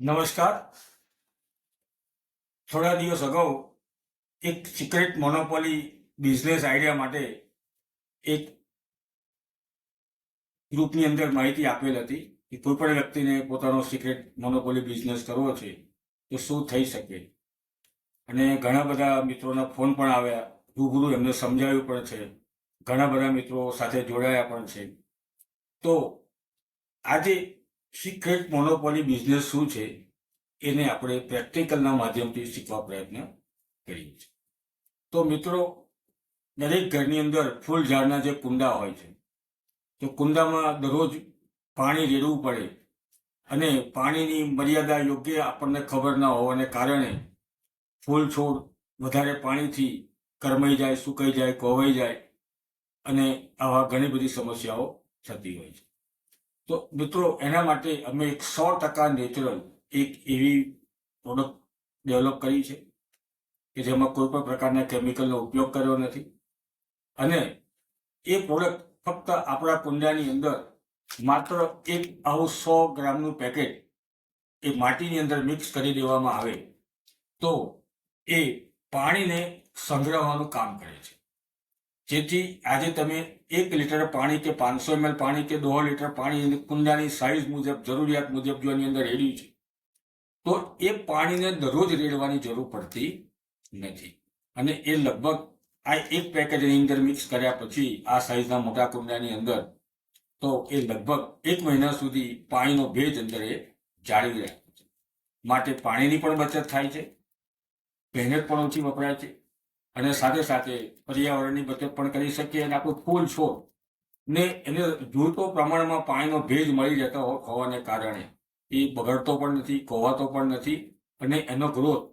નમસ્કાર. થોડા દિવસ અગાઉ એક સિક્રેટ મોનોપોલી બિઝનેસ આઈડિયા માટે એક ગ્રુપની અંદર માહિતી આપેલ હતી કે કોઈ પણ વ્યક્તિને પોતાનો સિક્રેટ મોનોપોલી બિઝનેસ કરવો છે તો શું થઈ શકે? અને ઘણા બધા મિત્રોના ફોન પણ આવ્યા. રૂબરૂ એમને સમજાવ્યું પણ છે. ઘણા બધા મિત્રો સાથે જોડાયા પણ છે. તો આજે સિક્રેટ મોનોપોલી બિઝનેસ શું છે? એને આપણે પ્રેક્ટિકલના માધ્યમથી શીખવા પ્રયત્ન કરીએ છીએ. તો મિત્રો, દરેક ઘરની અંદર ફૂલ ઝાડના જે કુંડા હોય છે, તો કુંડામાં દરરોજ પાણી રેડવું પડે અને પાણીની મર્યાદા યોગ્ય આપણને ખબર ના હોવાને કારણે ફૂલ છોડ વધારે પાણીથી કરમાઈ જાય, સુકાઈ જાય, કોવાઈ જાય અને આવા ઘણી બધી સમસ્યાઓ થતી હોય છે. તો મિત્રો, એના માટે અમે એક સો ટકા નેચરલ એક એવી પ્રોડક્ટ ડેવલપ કરી છે કે જેમાં કોઈ પણ પ્રકારના કેમિકલનો ઉપયોગ કર્યો નથી. અને એ પ્રોડક્ટ ફક્ત આપણા કુંડાની અંદર માત્ર એક આવું સો ગ્રામનું પેકેટ એ માટીની અંદર મિક્સ કરી દેવામાં આવે તો એ પાણીને સંગ્રહવાનું કામ કરે છે. જેથી આજે તમે એક લીટર પાણી કે પાંચસો એમએલ પાણી કે દોઢ લીટર પાણી કુંડાની સાઇઝ મુજબ, જરૂરિયાત મુજબ જો એની અંદર રેડ્યું છે, તો એ પાણીને દરરોજ રેડવાની જરૂર પડતી નથી. અને એ લગભગ આ એક પેકેજ એની અંદર મિક્સ કર્યા પછી, આ સાઇઝના મોટા કુંડાની અંદર, તો એ લગભગ એક મહિના સુધી પાણીનો ભેજ અંદર એ જાળવી રાખે છે. માટે પાણીની પણ બચત થાય છે, મહેનત પણ ઓછી વપરાય છે અને સાથે સાથે પર્યાવરણની બચત પણ કરી શકીએ અને આપણું ફૂલ છોડ ને એને જોતો પ્રમાણમાં પાણીનો ભેજ મળી જતો હોવાને કારણે. એ બગડતો પણ નથી કોવાતો પણ નથી અને એનો ગ્રોથ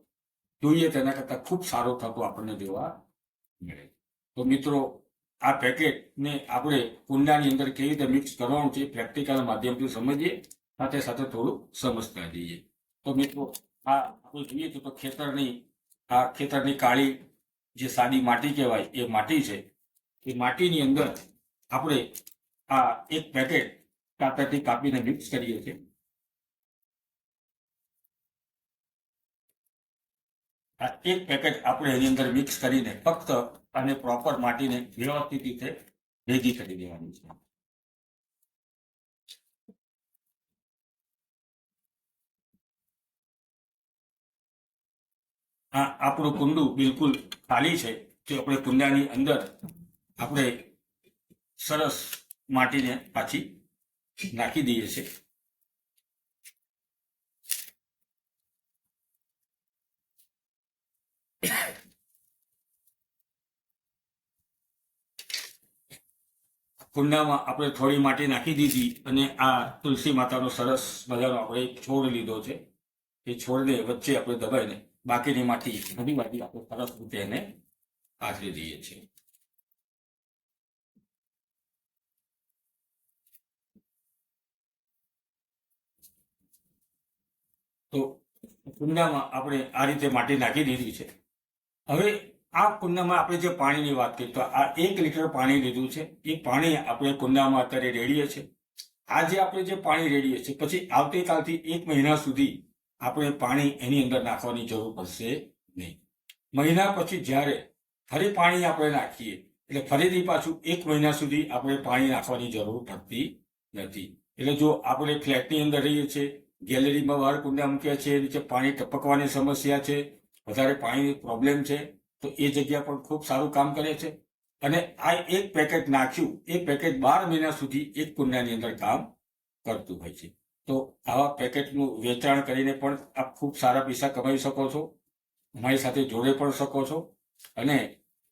જોઈએ તેના કરતાં ખૂબ સારો થતો આપણને જોવા મળે. તો મિત્રો, આ પેકેટને આપણે કુંડાની અંદર કેવી રીતે મિક્સ કરવાનું છે પ્રેક્ટિકલ માધ્યમથી સમજીએ, સાથે સાથે થોડું સમજતા જઈએ. તો મિત્રો, આ આપણે જોઈએ તો ખેતરની આ ખેતરની કાળી જે સાદી માટી કહેવાય, એ માટી છે. એ માટીની અંદર આપણે આ એક પેકેટ કાતરથી કાપીને મિક્સ કરીએ છીએ. આ એક પેકેટ આપણે એની અંદર મિક્સ કરીને ફક્ત અને પ્રોપર માટીને વ્યવસ્થિત રીતે ભેગી કરી દેવાની છે. આ આપણું કુંડું બિલકુલ ખાલી છે. તે આપણે કુંડાની અંદર આપણે સરસ માટીને પાછી નાખી દઈએ છીએ. કુંડામાં આપણે થોડી માટી નાખી દીધી અને આ તુલસી માતાનો સરસ મજાનો આપણે છોડ લીધો છે. એ છોડને વચ્ચે આપણે દબાઈને બાકીની માટી બધી આપણે સરસ રીતે એને આશરી દઈએ છીએ. તો કુંડામાં આપણે આ રીતે માટી નાખી દીધી છે. હવે આ કુંડામાં આપણે જે પાણીની વાત કરી, તો આ એક લીટર પાણી લીધું છે. એ પાણી આપણે કુંડામાં અત્યારે રેડીએ છીએ. આજે આપણે જે પાણી રેડીએ છીએ, પછી આવતીકાલથી એક મહિના સુધી આપણે પાણી એની અંદર નાખવાની જરૂર પડશે નહીં. મહિના પછી જ્યારે ફરી પાણી આપણે નાખીએ, એટલે ફરીથી પાછું એક મહિના સુધી આપણે પાણી નાખવાની જરૂર પડતી નથી. એટલે જો આપણે ફ્લેટની અંદર રહીએ છીએ, ગેલેરીમાં બહાર કુંડા મૂક્યા છે, નીચે પાણી ટપકવાની સમસ્યા છે, વધારે પાણીની પ્રોબ્લેમ છે, તો એ જગ્યા પણ ખૂબ સારું કામ કરે છે. અને આ એક પેકેટ નાખ્યું, એ પેકેટ બાર મહિના સુધી એક કુંડાની અંદર કામ કરતું હોય છે. તો આવા પેકેટનું વેચાણ કરીને પણ આપ ખૂબ સારા પૈસા કમાઈ શકો છો અમારી સાથે જોડે પણ શકો છો અને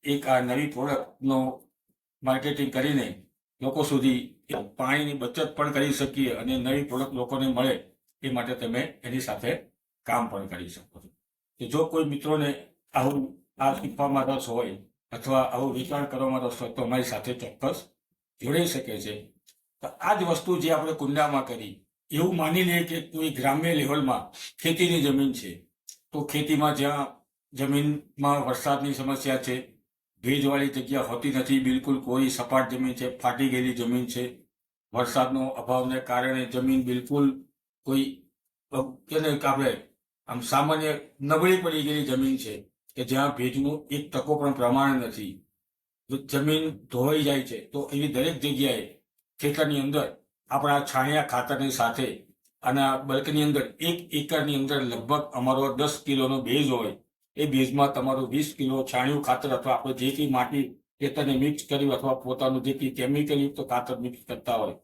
એક આ નવી પ્રોડક્ટનો માર્કેટિંગ કરીને લોકો સુધી પાણીની બચત પણ કરી શકીએ અને નવી પ્રોડક્ટ લોકોને મળે એ માટે તમે એની સાથે કામ પણ કરી શકો છો. તો જો કોઈ મિત્રોને આવું આ શીખવામાં રસ હોય અથવા આવું વિચાર કરવામાં રસ હોય તો અમારી સાથે ચોક્કસ જોડાઈ શકે છે. તો આ જ વસ્તુ જે આપણે કુંડામાં કરી એવું માની લઈએ કે કોઈ ગ્રામ્ય લેવલમાં ખેતીની જમીન છે, તો ખેતીમાં જ્યાં જમીનમાં વરસાદની સમસ્યા છે, ભેજવાળી જગ્યા હોતી નથી, બિલકુલ કોઈ સપાટ જમીન છે, ફાટી ગયેલી જમીન છે, વરસાદનો અભાવને કારણે જમીન બિલકુલ કોઈ તેને આપણે આમ સામાન્ય નબળી પડી ગયેલી જમીન છે, કે જ્યાં ભેજનું એક ટકો પણ પ્રમાણ નથી. જમીન ધોવાઈ જાય છે, તો એવી દરેક જગ્યાએ ખેતરની અંદર આપણા છાણિયા ખાતરની સાથે અને બલ્કની અંદર એક એકરની અંદર લગભગ અમારો દસ કિલોનો બેઝ હોય, એ બેઝમાં તમારું વીસ કિલો છાણિયું ખાતર અથવા આપણે જે કંઈ માટી ખેતરને મિક્સ કરી અથવા પોતાનું જે કંઈ કેમિકલયુક્ત ખાતર મિક્સ કરતા હોય,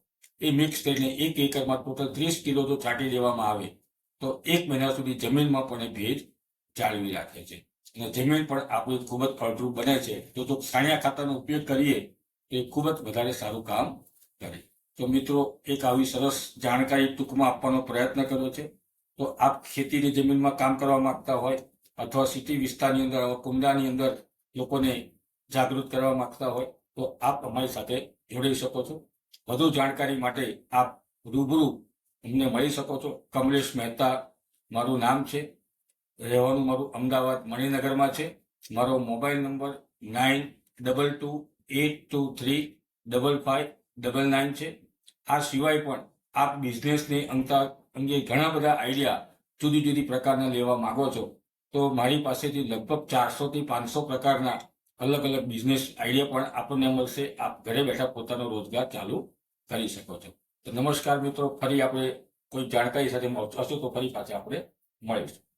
એ મિક્સ કરીને એક એકરમાં ટોટલ ત્રીસ કિલો જો છાંટી દેવામાં આવે. તો એક મહિના સુધી જમીનમાં પણ એ ભેજ જાળવી રાખે છે. અને જમીન પણ આપણી ખૂબ જ ફળદ્રુપ બને છે. તો જો છાણિયા ખાતરનો ઉપયોગ કરીએ તો એ ખૂબ જ વધારે સારું કામ કરે. તો મિત્રો, એક આવી સરસ જાણકારી ટૂંકમાં આપવાનો પ્રયત્ન કર્યો છે. તો આપ ખેતીની જમીનમાં કામ કરવા માંગતા હોય અથવા સિટી વિસ્તારની અંદર કુંડાની અંદર લોકોને જાગૃત કરવા માંગતા હોય, તો આપ અમારી સાથે જોડાઈ શકો છો. વધુ જાણકારી માટે આપ રૂબરૂ અમને મળી શકો છો. કમલેશ મહેતા મારું નામ છે. રહેવાનું મારું અમદાવાદ મણિનગરમાં છે. મારો mobile number nine double two eight two three double five double nine છે. આ સિવાય પણ આપ બિઝનેસની અંગતા અંગે ઘણા બધા આઈડિયા જુદી જુદી પ્રકારના લેવા માગો છો. તો મારી પાસેથી લગભગ ચારસોથી પાંચસો પ્રકારના અલગ અલગ બિઝનેસ આઈડિયા પણ આપણને મળશે. આપ ઘરે બેઠા પોતાનો રોજગાર ચાલુ કરી શકો છો. તો નમસ્કાર મિત્રો, ફરી આપણે કોઈ જાણકારી સાથે મળશું તો ફરી પાછા આપણે મળીશું.